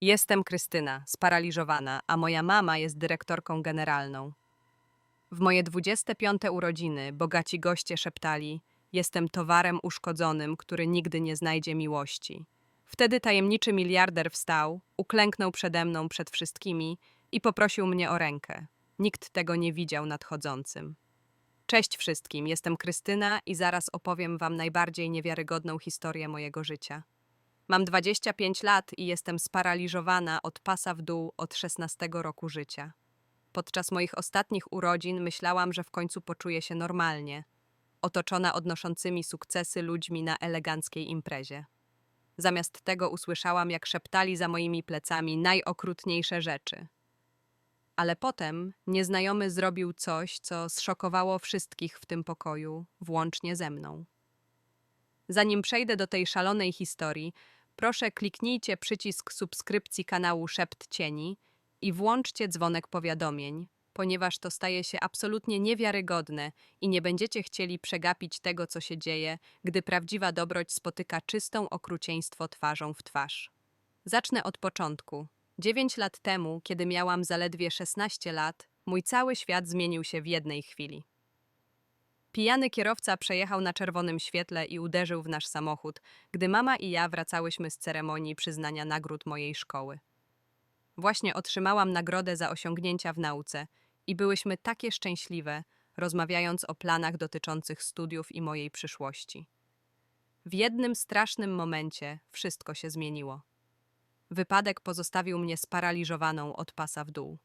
Jestem Krystyna, sparaliżowana, a moja mama jest dyrektorką generalną. W moje 25 urodziny bogaci goście szeptali: Jestem towarem uszkodzonym, który nigdy nie znajdzie miłości. Wtedy tajemniczy miliarder wstał, uklęknął przede mną przed wszystkimi i poprosił mnie o rękę. Nikt tego nie widział nadchodzącym. Cześć wszystkim, jestem Krystyna i zaraz opowiem Wam najbardziej niewiarygodną historię mojego życia. Mam 25 lat i jestem sparaliżowana od pasa w dół od 16 roku życia. Podczas moich ostatnich urodzin myślałam, że w końcu poczuję się normalnie, otoczona odnoszącymi sukcesy ludźmi na eleganckiej imprezie. Zamiast tego usłyszałam, jak szeptali za moimi plecami najokrutniejsze rzeczy. Ale potem nieznajomy zrobił coś, co zszokowało wszystkich w tym pokoju, włącznie ze mną. Zanim przejdę do tej szalonej historii, proszę kliknijcie przycisk subskrypcji kanału Szept Cieni i włączcie dzwonek powiadomień, ponieważ to staje się absolutnie niewiarygodne i nie będziecie chcieli przegapić tego, co się dzieje, gdy prawdziwa dobroć spotyka czystą okrucieństwo twarzą w twarz. Zacznę od początku. Dziewięć lat temu, kiedy miałam zaledwie 16 lat, mój cały świat zmienił się w jednej chwili. Pijany kierowca przejechał na czerwonym świetle i uderzył w nasz samochód, gdy mama i ja wracałyśmy z ceremonii przyznania nagród mojej szkoły. Właśnie otrzymałam nagrodę za osiągnięcia w nauce i byłyśmy takie szczęśliwe, rozmawiając o planach dotyczących studiów i mojej przyszłości. W jednym strasznym momencie wszystko się zmieniło. Wypadek pozostawił mnie sparaliżowaną od pasa w dół.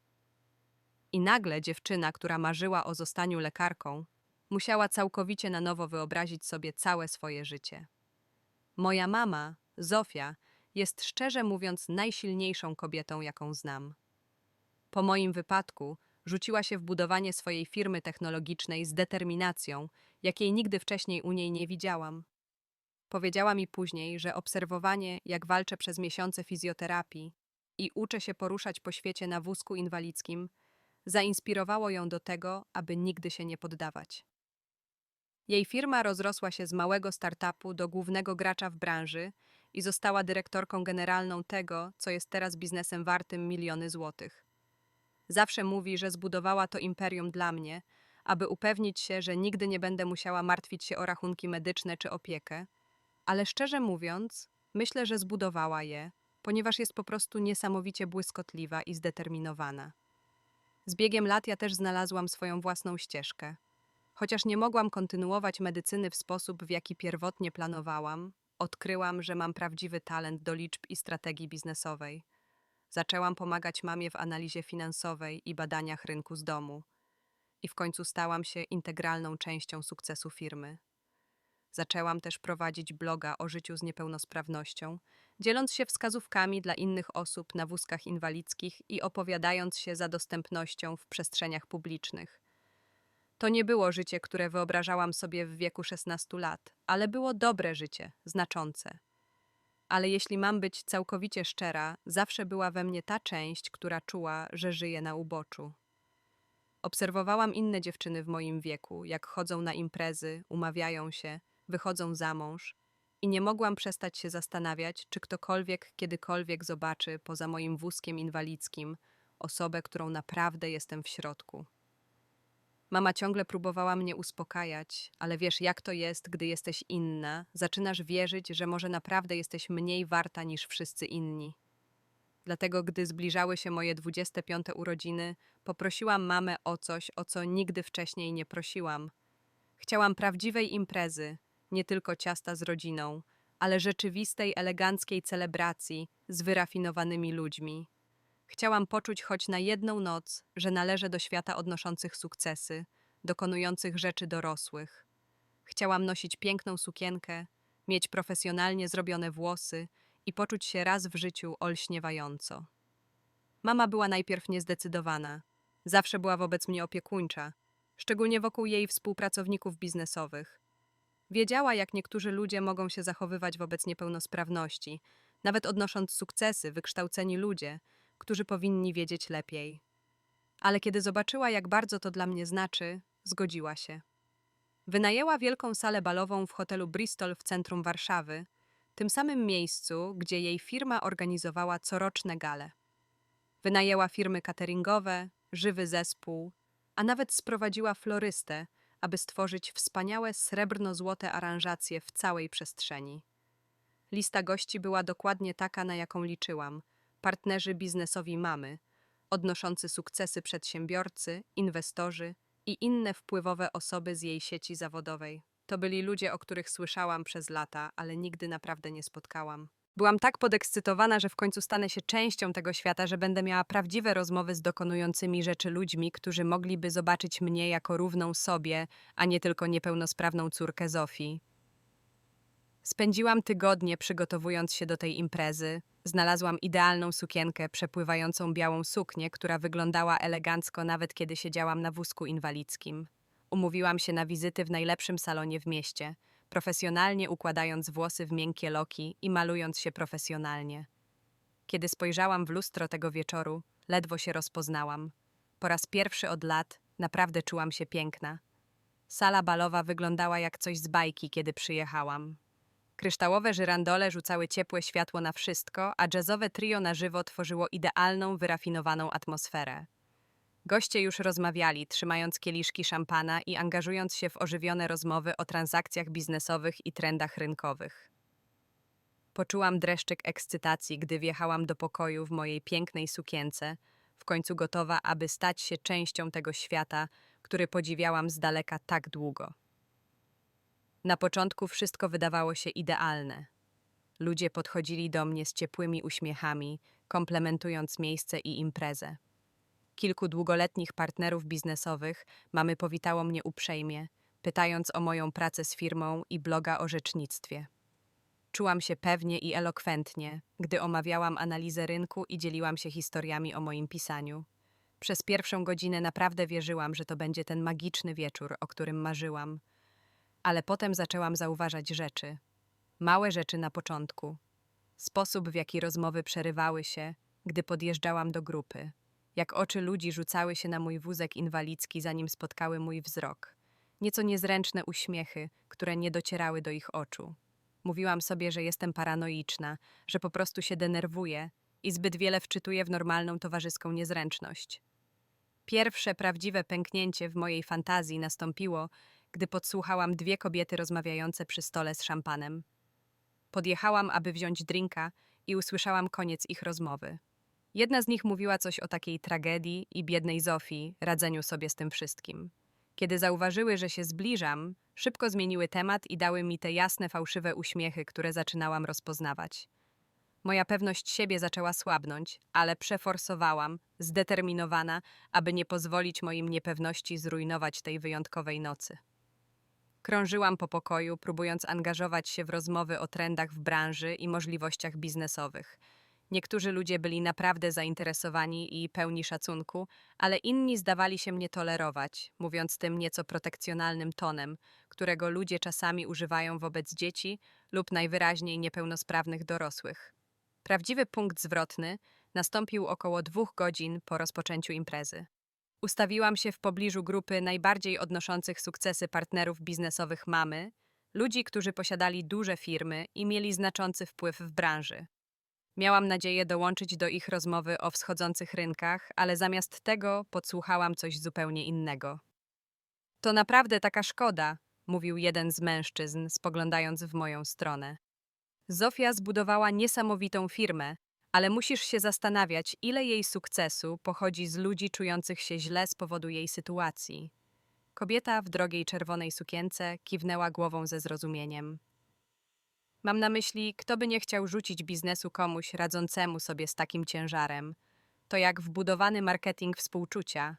I nagle dziewczyna, która marzyła o zostaniu lekarką, musiała całkowicie na nowo wyobrazić sobie całe swoje życie. Moja mama, Zofia, jest szczerze mówiąc najsilniejszą kobietą, jaką znam. Po moim wypadku rzuciła się w budowanie swojej firmy technologicznej z determinacją, jakiej nigdy wcześniej u niej nie widziałam. Powiedziała mi później, że obserwowanie, jak walczę przez miesiące fizjoterapii i uczę się poruszać po świecie na wózku inwalidzkim, zainspirowało ją do tego, aby nigdy się nie poddawać. Jej firma rozrosła się z małego startupu do głównego gracza w branży i została dyrektorką generalną tego, co jest teraz biznesem wartym miliony złotych. Zawsze mówi, że zbudowała to imperium dla mnie, aby upewnić się, że nigdy nie będę musiała martwić się o rachunki medyczne czy opiekę, ale szczerze mówiąc, myślę, że zbudowała je, ponieważ jest po prostu niesamowicie błyskotliwa i zdeterminowana. Z biegiem lat ja też znalazłam swoją własną ścieżkę. Chociaż nie mogłam kontynuować medycyny w sposób, w jaki pierwotnie planowałam, odkryłam, że mam prawdziwy talent do liczb i strategii biznesowej. Zaczęłam pomagać mamie w analizie finansowej i badaniach rynku z domu. I w końcu stałam się integralną częścią sukcesu firmy. Zaczęłam też prowadzić bloga o życiu z niepełnosprawnością, dzieląc się wskazówkami dla innych osób na wózkach inwalidzkich i opowiadając się za dostępnością w przestrzeniach publicznych. To nie było życie, które wyobrażałam sobie w wieku 16 lat, ale było dobre życie, znaczące. Ale jeśli mam być całkowicie szczera, zawsze była we mnie ta część, która czuła, że żyje na uboczu. Obserwowałam inne dziewczyny w moim wieku, jak chodzą na imprezy, umawiają się, wychodzą za mąż, i nie mogłam przestać się zastanawiać, czy ktokolwiek kiedykolwiek zobaczy poza moim wózkiem inwalidzkim osobę, którą naprawdę jestem w środku. Mama ciągle próbowała mnie uspokajać, ale wiesz, jak to jest, gdy jesteś inna, zaczynasz wierzyć, że może naprawdę jesteś mniej warta niż wszyscy inni. Dlatego, gdy zbliżały się moje 25 urodziny, poprosiłam mamę o coś, o co nigdy wcześniej nie prosiłam. Chciałam prawdziwej imprezy, nie tylko ciasta z rodziną, ale rzeczywistej, eleganckiej celebracji z wyrafinowanymi ludźmi. Chciałam poczuć choć na jedną noc, że należę do świata odnoszących sukcesy, dokonujących rzeczy dorosłych. Chciałam nosić piękną sukienkę, mieć profesjonalnie zrobione włosy i poczuć się raz w życiu olśniewająco. Mama była najpierw niezdecydowana. Zawsze była wobec mnie opiekuńcza, szczególnie wokół jej współpracowników biznesowych. Wiedziała, jak niektórzy ludzie mogą się zachowywać wobec niepełnosprawności, nawet odnosząc sukcesy, wykształceni ludzie – którzy powinni wiedzieć lepiej. Ale kiedy zobaczyła, jak bardzo to dla mnie znaczy, zgodziła się. Wynajęła wielką salę balową w hotelu Bristol w centrum Warszawy, tym samym miejscu, gdzie jej firma organizowała coroczne gale. Wynajęła firmy cateringowe, żywy zespół, a nawet sprowadziła florystę, aby stworzyć wspaniałe srebrno-złote aranżacje w całej przestrzeni. Lista gości była dokładnie taka, na jaką liczyłam. Partnerzy biznesowi mamy, odnoszący sukcesy przedsiębiorcy, inwestorzy i inne wpływowe osoby z jej sieci zawodowej. To byli ludzie, o których słyszałam przez lata, ale nigdy naprawdę nie spotkałam. Byłam tak podekscytowana, że w końcu stanę się częścią tego świata, że będę miała prawdziwe rozmowy z dokonującymi rzeczy ludźmi, którzy mogliby zobaczyć mnie jako równą sobie, a nie tylko niepełnosprawną córkę Zofii. Spędziłam tygodnie przygotowując się do tej imprezy. Znalazłam idealną sukienkę, przepływającą białą suknię, która wyglądała elegancko nawet kiedy siedziałam na wózku inwalidzkim. Umówiłam się na wizyty w najlepszym salonie w mieście, profesjonalnie układając włosy w miękkie loki i malując się profesjonalnie. Kiedy spojrzałam w lustro tego wieczoru, ledwo się rozpoznałam. Po raz pierwszy od lat naprawdę czułam się piękna. Sala balowa wyglądała jak coś z bajki, kiedy przyjechałam. Kryształowe żyrandole rzucały ciepłe światło na wszystko, a jazzowe trio na żywo tworzyło idealną, wyrafinowaną atmosferę. Goście już rozmawiali, trzymając kieliszki szampana i angażując się w ożywione rozmowy o transakcjach biznesowych i trendach rynkowych. Poczułam dreszczyk ekscytacji, gdy wjechałam do pokoju w mojej pięknej sukience, w końcu gotowa, aby stać się częścią tego świata, który podziwiałam z daleka tak długo. Na początku wszystko wydawało się idealne. Ludzie podchodzili do mnie z ciepłymi uśmiechami, komplementując miejsce i imprezę. Kilku długoletnich partnerów biznesowych mamy powitało mnie uprzejmie, pytając o moją pracę z firmą i bloga o rzecznictwie. Czułam się pewnie i elokwentnie, gdy omawiałam analizę rynku i dzieliłam się historiami o moim pisaniu. Przez pierwszą godzinę naprawdę wierzyłam, że to będzie ten magiczny wieczór, o którym marzyłam. Ale potem zaczęłam zauważać rzeczy. Małe rzeczy na początku. Sposób, w jaki rozmowy przerywały się, gdy podjeżdżałam do grupy jak oczy ludzi rzucały się na mój wózek inwalidzki, zanim spotkały mój wzrok. Nieco niezręczne uśmiechy, które nie docierały do ich oczu. Mówiłam sobie, że jestem paranoiczna, że po prostu się denerwuję i zbyt wiele wczytuję w normalną towarzyską niezręczność. Pierwsze prawdziwe pęknięcie w mojej fantazji nastąpiło, gdy podsłuchałam dwie kobiety rozmawiające przy stole z szampanem. Podjechałam, aby wziąć drinka i usłyszałam koniec ich rozmowy. Jedna z nich mówiła coś o takiej tragedii i biednej Zofii, radzeniu sobie z tym wszystkim. Kiedy zauważyły, że się zbliżam, szybko zmieniły temat i dały mi te jasne, fałszywe uśmiechy, które zaczynałam rozpoznawać. Moja pewność siebie zaczęła słabnąć, ale przeforsowałam, zdeterminowana, aby nie pozwolić moim niepewności zrujnować tej wyjątkowej nocy. Krążyłam po pokoju, próbując angażować się w rozmowy o trendach w branży i możliwościach biznesowych – Niektórzy ludzie byli naprawdę zainteresowani i pełni szacunku, ale inni zdawali się mnie tolerować, mówiąc tym nieco protekcjonalnym tonem, którego ludzie czasami używają wobec dzieci lub najwyraźniej niepełnosprawnych dorosłych. Prawdziwy punkt zwrotny nastąpił około dwóch godzin po rozpoczęciu imprezy. Ustawiłam się w pobliżu grupy najbardziej odnoszących sukcesy partnerów biznesowych mamy, ludzi, którzy posiadali duże firmy i mieli znaczący wpływ w branży. Miałam nadzieję dołączyć do ich rozmowy o wschodzących rynkach, ale zamiast tego podsłuchałam coś zupełnie innego. To naprawdę taka szkoda, mówił jeden z mężczyzn, spoglądając w moją stronę. Zofia zbudowała niesamowitą firmę, ale musisz się zastanawiać, ile jej sukcesu pochodzi z ludzi czujących się źle z powodu jej sytuacji. Kobieta w drogiej czerwonej sukience kiwnęła głową ze zrozumieniem. Mam na myśli, kto by nie chciał rzucić biznesu komuś radzącemu sobie z takim ciężarem. To jak wbudowany marketing współczucia.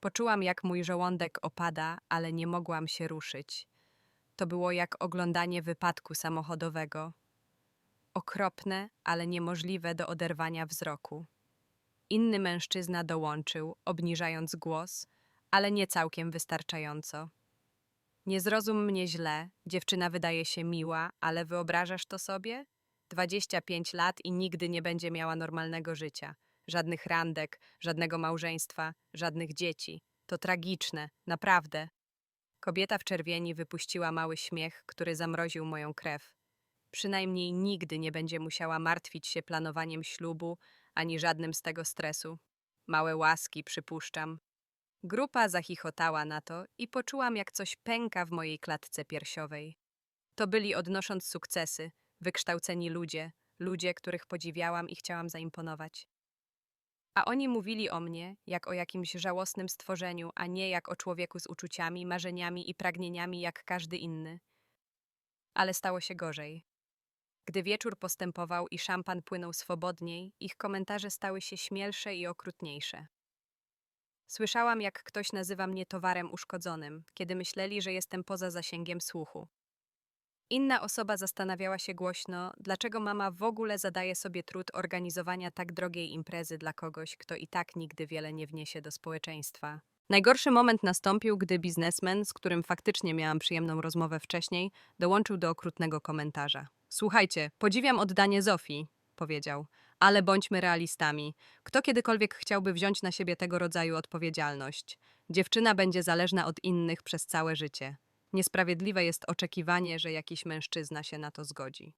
Poczułam, jak mój żołądek opada, ale nie mogłam się ruszyć. To było jak oglądanie wypadku samochodowego. Okropne, ale niemożliwe do oderwania wzroku. Inny mężczyzna dołączył, obniżając głos, ale nie całkiem wystarczająco. Nie zrozum mnie źle, dziewczyna wydaje się miła, ale wyobrażasz to sobie? 25 lat i nigdy nie będzie miała normalnego życia. Żadnych randek, żadnego małżeństwa, żadnych dzieci. To tragiczne, naprawdę. Kobieta w czerwieni wypuściła mały śmiech, który zamroził moją krew. Przynajmniej nigdy nie będzie musiała martwić się planowaniem ślubu ani żadnym z tego stresu. Małe łaski, przypuszczam. Grupa zachichotała na to i poczułam, jak coś pęka w mojej klatce piersiowej. To byli odnosząc sukcesy, wykształceni ludzie, ludzie, których podziwiałam i chciałam zaimponować. A oni mówili o mnie jak o jakimś żałosnym stworzeniu, a nie jak o człowieku z uczuciami, marzeniami i pragnieniami jak każdy inny. Ale stało się gorzej. Gdy wieczór postępował i szampan płynął swobodniej, ich komentarze stały się śmielsze i okrutniejsze. Słyszałam, jak ktoś nazywa mnie towarem uszkodzonym, kiedy myśleli, że jestem poza zasięgiem słuchu. Inna osoba zastanawiała się głośno, dlaczego mama w ogóle zadaje sobie trud organizowania tak drogiej imprezy dla kogoś, kto i tak nigdy wiele nie wniesie do społeczeństwa. Najgorszy moment nastąpił, gdy biznesmen, z którym faktycznie miałam przyjemną rozmowę wcześniej, dołączył do okrutnego komentarza. Słuchajcie, podziwiam oddanie Zofii, powiedział, ale bądźmy realistami. Kto kiedykolwiek chciałby wziąć na siebie tego rodzaju odpowiedzialność? Dziewczyna będzie zależna od innych przez całe życie. Niesprawiedliwe jest oczekiwanie, że jakiś mężczyzna się na to zgodzi.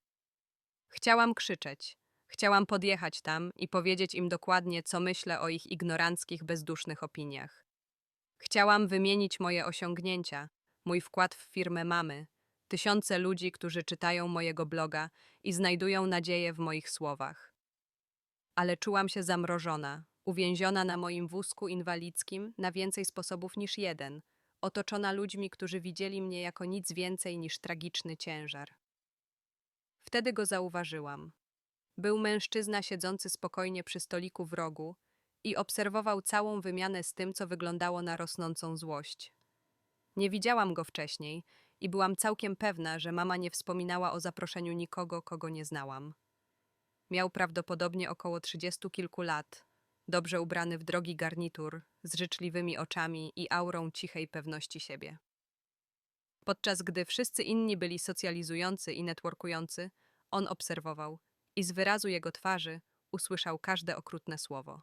Chciałam krzyczeć. Chciałam podjechać tam i powiedzieć im dokładnie, co myślę o ich ignoranckich, bezdusznych opiniach. Chciałam wymienić moje osiągnięcia, mój wkład w firmę mamy, tysiące ludzi, którzy czytają mojego bloga i znajdują nadzieję w moich słowach. Ale czułam się zamrożona, uwięziona na moim wózku inwalidzkim na więcej sposobów niż jeden – otoczona ludźmi, którzy widzieli mnie jako nic więcej niż tragiczny ciężar. Wtedy go zauważyłam. Był mężczyzna siedzący spokojnie przy stoliku w rogu i obserwował całą wymianę z tym, co wyglądało na rosnącą złość. Nie widziałam go wcześniej i byłam całkiem pewna, że mama nie wspominała o zaproszeniu nikogo, kogo nie znałam. Miał prawdopodobnie około trzydziestu kilku lat, dobrze ubrany w drogi garnitur, z życzliwymi oczami i aurą cichej pewności siebie. Podczas gdy wszyscy inni byli socjalizujący i networkujący, on obserwował i z wyrazu jego twarzy usłyszał każde okrutne słowo.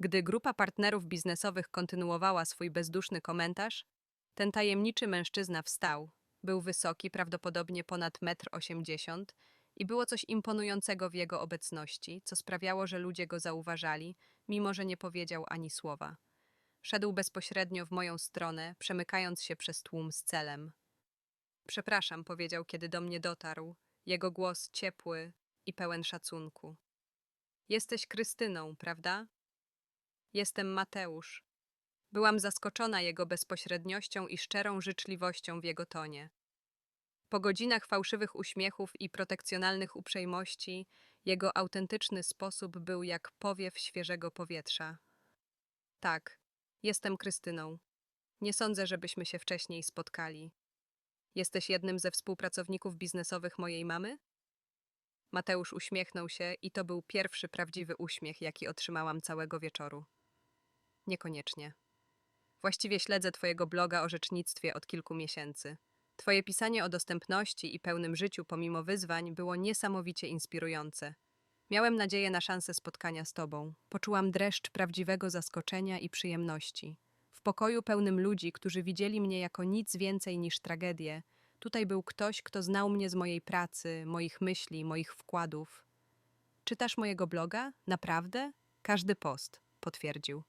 Gdy grupa partnerów biznesowych kontynuowała swój bezduszny komentarz, ten tajemniczy mężczyzna wstał. Był wysoki, prawdopodobnie ponad metr osiemdziesiąt i było coś imponującego w jego obecności, co sprawiało, że ludzie go zauważali, mimo że nie powiedział ani słowa. Szedł bezpośrednio w moją stronę, przemykając się przez tłum z celem. Przepraszam, powiedział, kiedy do mnie dotarł, jego głos ciepły i pełen szacunku. Jesteś Krystyną, prawda? Jestem Mateusz. Byłam zaskoczona jego bezpośredniością i szczerą życzliwością w jego tonie. Po godzinach fałszywych uśmiechów i protekcjonalnych uprzejmości, jego autentyczny sposób był jak powiew świeżego powietrza. Tak, jestem Krystyną. Nie sądzę, żebyśmy się wcześniej spotkali. Jesteś jednym ze współpracowników biznesowych mojej mamy? Mateusz uśmiechnął się i to był pierwszy prawdziwy uśmiech, jaki otrzymałam całego wieczoru. Niekoniecznie. Właściwie śledzę Twojego bloga o rzecznictwie od kilku miesięcy. Twoje pisanie o dostępności i pełnym życiu pomimo wyzwań było niesamowicie inspirujące. Miałem nadzieję na szansę spotkania z Tobą. Poczułam dreszcz prawdziwego zaskoczenia i przyjemności. W pokoju pełnym ludzi, którzy widzieli mnie jako nic więcej niż tragedię, tutaj był ktoś, kto znał mnie z mojej pracy, moich myśli, moich wkładów. Czytasz mojego bloga? Naprawdę? Każdy post, potwierdził.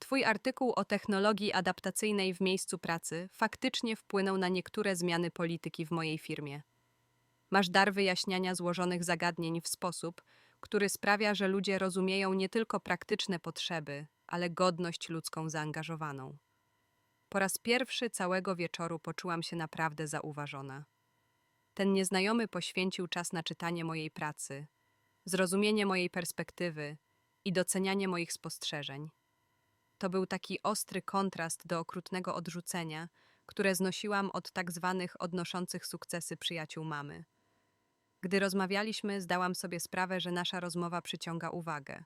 Twój artykuł o technologii adaptacyjnej w miejscu pracy faktycznie wpłynął na niektóre zmiany polityki w mojej firmie. Masz dar wyjaśniania złożonych zagadnień w sposób, który sprawia, że ludzie rozumieją nie tylko praktyczne potrzeby, ale godność ludzką zaangażowaną. Po raz pierwszy całego wieczoru poczułam się naprawdę zauważona. Ten nieznajomy poświęcił czas na czytanie mojej pracy, zrozumienie mojej perspektywy i docenianie moich spostrzeżeń. To był taki ostry kontrast do okrutnego odrzucenia, które znosiłam od tak zwanych odnoszących sukcesy przyjaciół mamy. Gdy rozmawialiśmy, zdałam sobie sprawę, że nasza rozmowa przyciąga uwagę.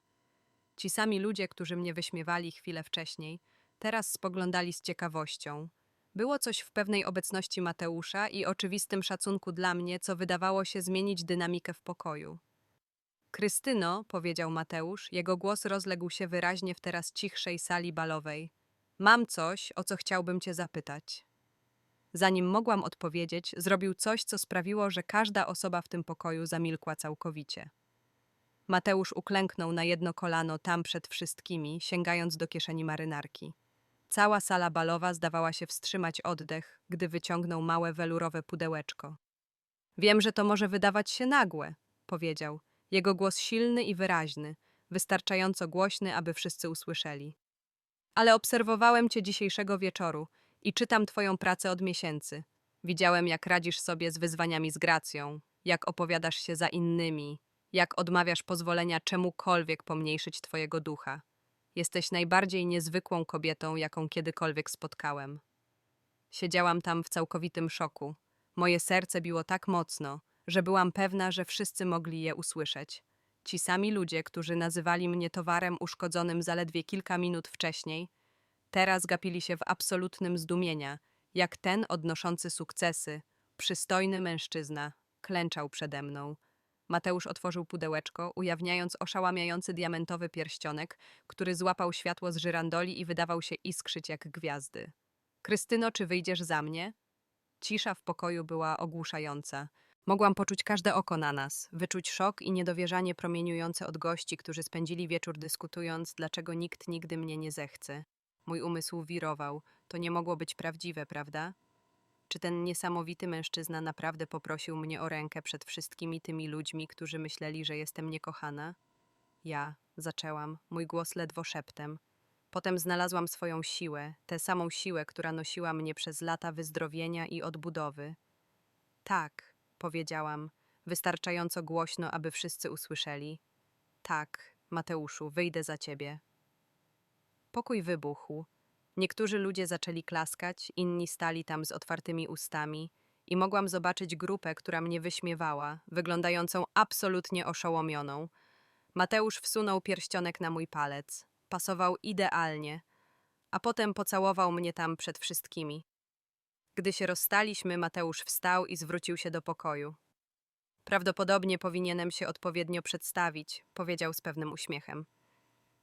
Ci sami ludzie, którzy mnie wyśmiewali chwilę wcześniej, teraz spoglądali z ciekawością. Było coś w pewnej obecności Mateusza i oczywistym szacunku dla mnie, co wydawało się zmienić dynamikę w pokoju. Krystyno, powiedział Mateusz, jego głos rozległ się wyraźnie w teraz cichszej sali balowej. Mam coś, o co chciałbym cię zapytać. Zanim mogłam odpowiedzieć, zrobił coś, co sprawiło, że każda osoba w tym pokoju zamilkła całkowicie. Mateusz uklęknął na jedno kolano tam przed wszystkimi, sięgając do kieszeni marynarki. Cała sala balowa zdawała się wstrzymać oddech, gdy wyciągnął małe welurowe pudełeczko. Wiem, że to może wydawać się nagłe, powiedział. Jego głos silny i wyraźny, wystarczająco głośny, aby wszyscy usłyszeli. Ale obserwowałem cię dzisiejszego wieczoru i czytam twoją pracę od miesięcy. Widziałem, jak radzisz sobie z wyzwaniami z gracją, jak opowiadasz się za innymi, jak odmawiasz pozwolenia czemukolwiek pomniejszyć twojego ducha. Jesteś najbardziej niezwykłą kobietą, jaką kiedykolwiek spotkałem. Siedziałam tam w całkowitym szoku. Moje serce biło tak mocno, że byłam pewna, że wszyscy mogli je usłyszeć. Ci sami ludzie, którzy nazywali mnie towarem uszkodzonym zaledwie kilka minut wcześniej, teraz gapili się w absolutnym zdumienia, jak ten odnoszący sukcesy, przystojny mężczyzna, klęczał przede mną. Mateusz otworzył pudełeczko, ujawniając oszałamiający diamentowy pierścionek, który złapał światło z żyrandoli i wydawał się iskrzyć jak gwiazdy. Krystyno, czy wyjdziesz za mnie? Cisza w pokoju była ogłuszająca. Mogłam poczuć każde oko na nas, wyczuć szok i niedowierzanie promieniujące od gości, którzy spędzili wieczór dyskutując, dlaczego nikt nigdy mnie nie zechce. Mój umysł wirował. To nie mogło być prawdziwe, prawda? Czy ten niesamowity mężczyzna naprawdę poprosił mnie o rękę przed wszystkimi tymi ludźmi, którzy myśleli, że jestem niekochana? Ja zaczęłam, mój głos ledwo szeptem. Potem znalazłam swoją siłę, tę samą siłę, która nosiła mnie przez lata wyzdrowienia i odbudowy. Tak, powiedziałam, wystarczająco głośno, aby wszyscy usłyszeli. Tak, Mateuszu, wyjdę za ciebie. Pokój wybuchł. Niektórzy ludzie zaczęli klaskać, inni stali tam z otwartymi ustami i mogłam zobaczyć grupę, która mnie wyśmiewała, wyglądającą absolutnie oszołomioną. Mateusz wsunął pierścionek na mój palec. Pasował idealnie, a potem pocałował mnie tam przed wszystkimi. Gdy się rozstaliśmy, Mateusz wstał i zwrócił się do pokoju. Prawdopodobnie powinienem się odpowiednio przedstawić, powiedział z pewnym uśmiechem.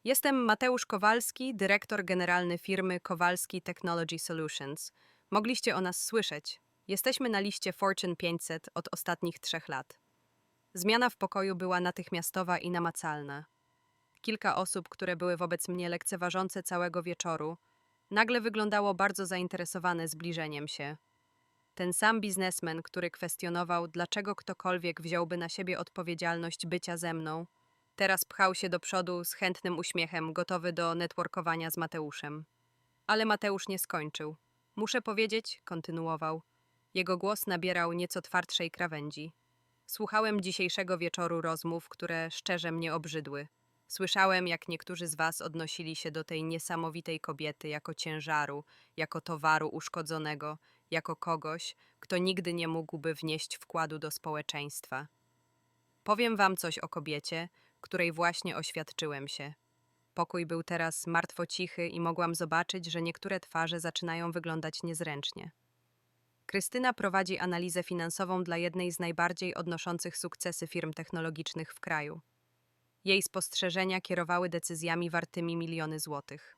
Jestem Mateusz Kowalski, dyrektor generalny firmy Kowalski Technology Solutions. Mogliście o nas słyszeć. Jesteśmy na liście Fortune 500 od ostatnich trzech lat. Zmiana w pokoju była natychmiastowa i namacalna. Kilka osób, które były wobec mnie lekceważące całego wieczoru, nagle wyglądało bardzo zainteresowane zbliżeniem się. Ten sam biznesmen, który kwestionował, dlaczego ktokolwiek wziąłby na siebie odpowiedzialność bycia ze mną, teraz pchał się do przodu z chętnym uśmiechem, gotowy do networkowania z Mateuszem. Ale Mateusz nie skończył. Muszę powiedzieć, kontynuował. Jego głos nabierał nieco twardszej krawędzi. Słuchałem dzisiejszego wieczoru rozmów, które szczerze mnie obrzydły. Słyszałem, jak niektórzy z was odnosili się do tej niesamowitej kobiety jako ciężaru, jako towaru uszkodzonego, jako kogoś, kto nigdy nie mógłby wnieść wkładu do społeczeństwa. Powiem wam coś o kobiecie, której właśnie oświadczyłem się. Pokój był teraz martwo cichy i mogłam zobaczyć, że niektóre twarze zaczynają wyglądać niezręcznie. Krystyna prowadzi analizę finansową dla jednej z najbardziej odnoszących sukcesy firm technologicznych w kraju. Jej spostrzeżenia kierowały decyzjami wartymi miliony złotych.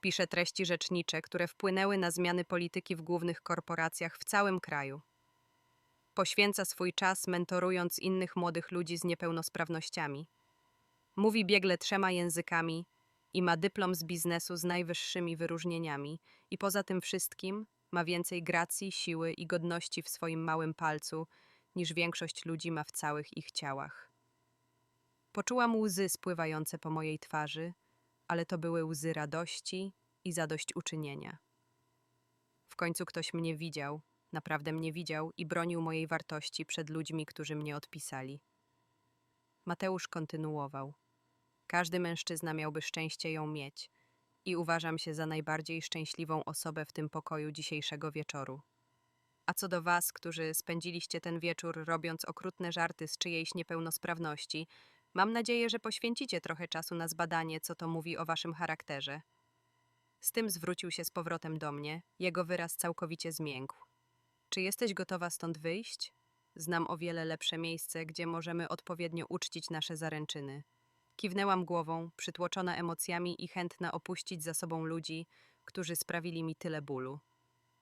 Pisze treści rzecznicze, które wpłynęły na zmiany polityki w głównych korporacjach w całym kraju. Poświęca swój czas mentorując innych młodych ludzi z niepełnosprawnościami. Mówi biegle trzema językami i ma dyplom z biznesu z najwyższymi wyróżnieniami, i poza tym wszystkim ma więcej gracji, siły i godności w swoim małym palcu niż większość ludzi ma w całych ich ciałach. Poczułam łzy spływające po mojej twarzy, ale to były łzy radości i zadośćuczynienia. W końcu ktoś mnie widział, naprawdę mnie widział i bronił mojej wartości przed ludźmi, którzy mnie odpisali. Mateusz kontynuował. Każdy mężczyzna miałby szczęście ją mieć i uważam się za najbardziej szczęśliwą osobę w tym pokoju dzisiejszego wieczoru. A co do was, którzy spędziliście ten wieczór robiąc okrutne żarty z czyjejś niepełnosprawności, Mam nadzieję, że poświęcicie trochę czasu na zbadanie, co to mówi o waszym charakterze. Z tym zwrócił się z powrotem do mnie, jego wyraz całkowicie zmiękł. Czy jesteś gotowa stąd wyjść? Znam o wiele lepsze miejsce, gdzie możemy odpowiednio uczcić nasze zaręczyny. Kiwnęłam głową, przytłoczona emocjami i chętna opuścić za sobą ludzi, którzy sprawili mi tyle bólu.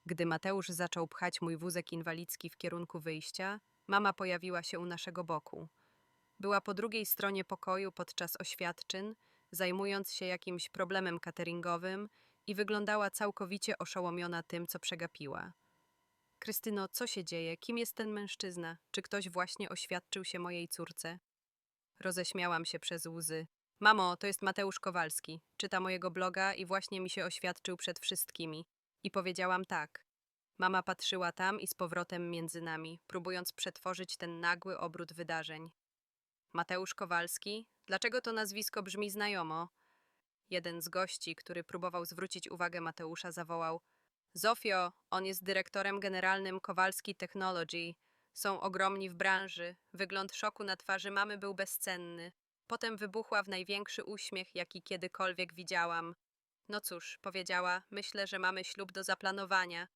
Gdy Mateusz zaczął pchać mój wózek inwalidzki w kierunku wyjścia, mama pojawiła się u naszego boku. Była po drugiej stronie pokoju podczas oświadczyn, zajmując się jakimś problemem cateringowym i wyglądała całkowicie oszołomiona tym, co przegapiła. Krystyno, co się dzieje? Kim jest ten mężczyzna? Czy ktoś właśnie oświadczył się mojej córce? Roześmiałam się przez łzy. Mamo, to jest Mateusz Kowalski. Czyta mojego bloga i właśnie mi się oświadczył przed wszystkimi. I powiedziałam tak. Mama patrzyła tam i z powrotem między nami, próbując przetworzyć ten nagły obrót wydarzeń. Mateusz Kowalski? Dlaczego to nazwisko brzmi znajomo? Jeden z gości, który próbował zwrócić uwagę Mateusza, zawołał: Zofio, on jest dyrektorem generalnym Kowalski Technology. Są ogromni w branży. Wygląd szoku na twarzy mamy był bezcenny. Potem wybuchła w największy uśmiech, jaki kiedykolwiek widziałam. No cóż, powiedziała, myślę, że mamy ślub do zaplanowania.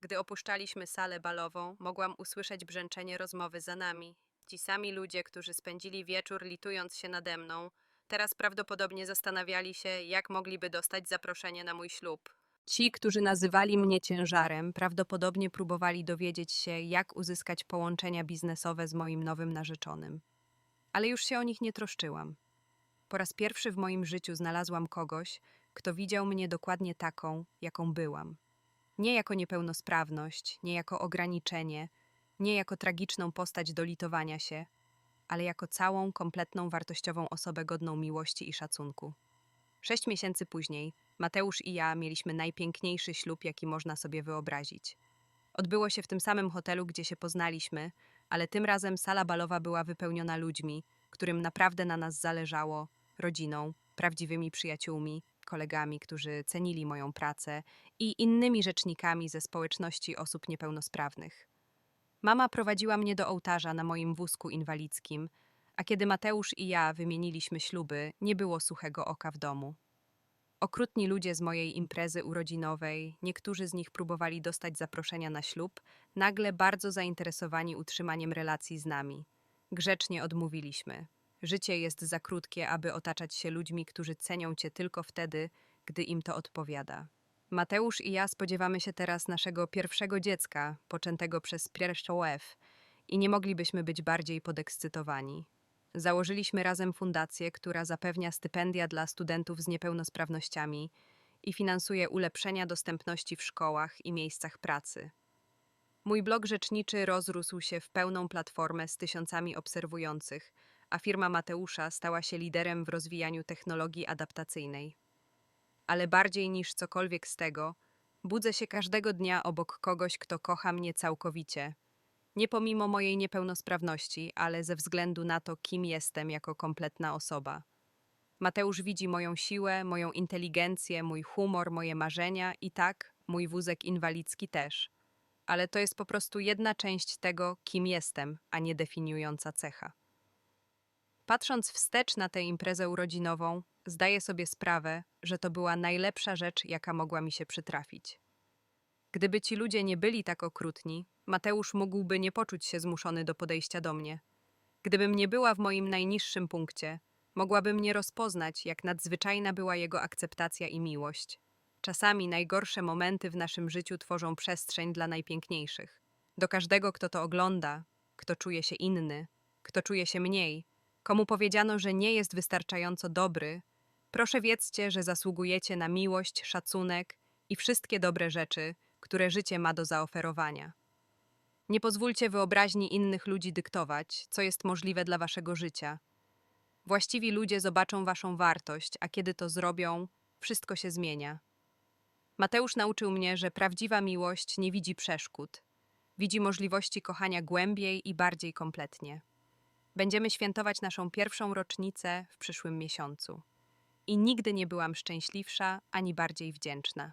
Gdy opuszczaliśmy salę balową, mogłam usłyszeć brzęczenie rozmowy za nami. Ci sami ludzie, którzy spędzili wieczór litując się nade mną, teraz prawdopodobnie zastanawiali się, jak mogliby dostać zaproszenie na mój ślub. Ci, którzy nazywali mnie ciężarem, prawdopodobnie próbowali dowiedzieć się, jak uzyskać połączenia biznesowe z moim nowym narzeczonym. Ale już się o nich nie troszczyłam. Po raz pierwszy w moim życiu znalazłam kogoś, kto widział mnie dokładnie taką, jaką byłam. Nie jako niepełnosprawność, nie jako ograniczenie, nie jako tragiczną postać do litowania się, ale jako całą, kompletną, wartościową osobę godną miłości i szacunku. Sześć miesięcy później Mateusz i ja mieliśmy najpiękniejszy ślub, jaki można sobie wyobrazić. Odbyło się w tym samym hotelu, gdzie się poznaliśmy, ale tym razem sala balowa była wypełniona ludźmi, którym naprawdę na nas zależało, rodziną, prawdziwymi przyjaciółmi, kolegami, którzy cenili moją pracę i innymi rzecznikami ze społeczności osób niepełnosprawnych. Mama prowadziła mnie do ołtarza na moim wózku inwalidzkim, a kiedy Mateusz i ja wymieniliśmy śluby, nie było suchego oka w domu. Okrutni ludzie z mojej imprezy urodzinowej, niektórzy z nich próbowali dostać zaproszenia na ślub, nagle bardzo zainteresowani utrzymaniem relacji z nami. Grzecznie odmówiliśmy. Życie jest za krótkie, aby otaczać się ludźmi, którzy cenią cię tylko wtedy, gdy im to odpowiada. Mateusz i ja spodziewamy się teraz naszego pierwszego dziecka, poczętego przez F, i nie moglibyśmy być bardziej podekscytowani. Założyliśmy razem fundację, która zapewnia stypendia dla studentów z niepełnosprawnościami i finansuje ulepszenia dostępności w szkołach i miejscach pracy. Mój blog rzeczniczy rozrósł się w pełną platformę z tysiącami obserwujących, a firma Mateusza stała się liderem w rozwijaniu technologii adaptacyjnej. Ale bardziej niż cokolwiek z tego, budzę się każdego dnia obok kogoś, kto kocha mnie całkowicie. Nie pomimo mojej niepełnosprawności, ale ze względu na to, kim jestem jako kompletna osoba. Mateusz widzi moją siłę, moją inteligencję, mój humor, moje marzenia i tak, mój wózek inwalidzki też. Ale to jest po prostu jedna część tego, kim jestem, a nie definiująca cecha. Patrząc wstecz na tę imprezę urodzinową, zdaję sobie sprawę, że to była najlepsza rzecz, jaka mogła mi się przytrafić. Gdyby ci ludzie nie byli tak okrutni, Mateusz mógłby nie poczuć się zmuszony do podejścia do mnie. Gdybym nie była w moim najniższym punkcie, mogłabym nie rozpoznać, jak nadzwyczajna była jego akceptacja i miłość. Czasami najgorsze momenty w naszym życiu tworzą przestrzeń dla najpiękniejszych. Do każdego, kto to ogląda, kto czuje się inny, kto czuje się mniej, komu powiedziano, że nie jest wystarczająco dobry, proszę wiedzcie, że zasługujecie na miłość, szacunek i wszystkie dobre rzeczy, które życie ma do zaoferowania. Nie pozwólcie wyobraźni innych ludzi dyktować, co jest możliwe dla waszego życia. Właściwi ludzie zobaczą waszą wartość, a kiedy to zrobią, wszystko się zmienia. Mateusz nauczył mnie, że prawdziwa miłość nie widzi przeszkód. Widzi możliwości kochania głębiej i bardziej kompletnie. Będziemy świętować naszą pierwszą rocznicę w przyszłym miesiącu. I nigdy nie byłam szczęśliwsza ani bardziej wdzięczna.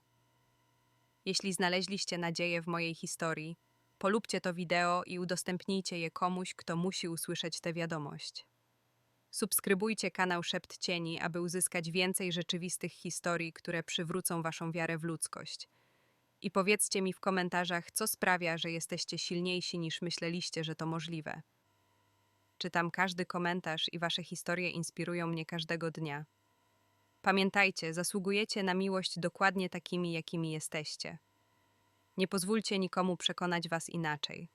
Jeśli znaleźliście nadzieję w mojej historii, polubcie to wideo i udostępnijcie je komuś, kto musi usłyszeć tę wiadomość. Subskrybujcie kanał Szept Cieni, aby uzyskać więcej rzeczywistych historii, które przywrócą waszą wiarę w ludzkość. I powiedzcie mi w komentarzach, co sprawia, że jesteście silniejsi niż myśleliście, że to możliwe. Czytam każdy komentarz i wasze historie inspirują mnie każdego dnia. Pamiętajcie, zasługujecie na miłość dokładnie takimi, jakimi jesteście. Nie pozwólcie nikomu przekonać was inaczej.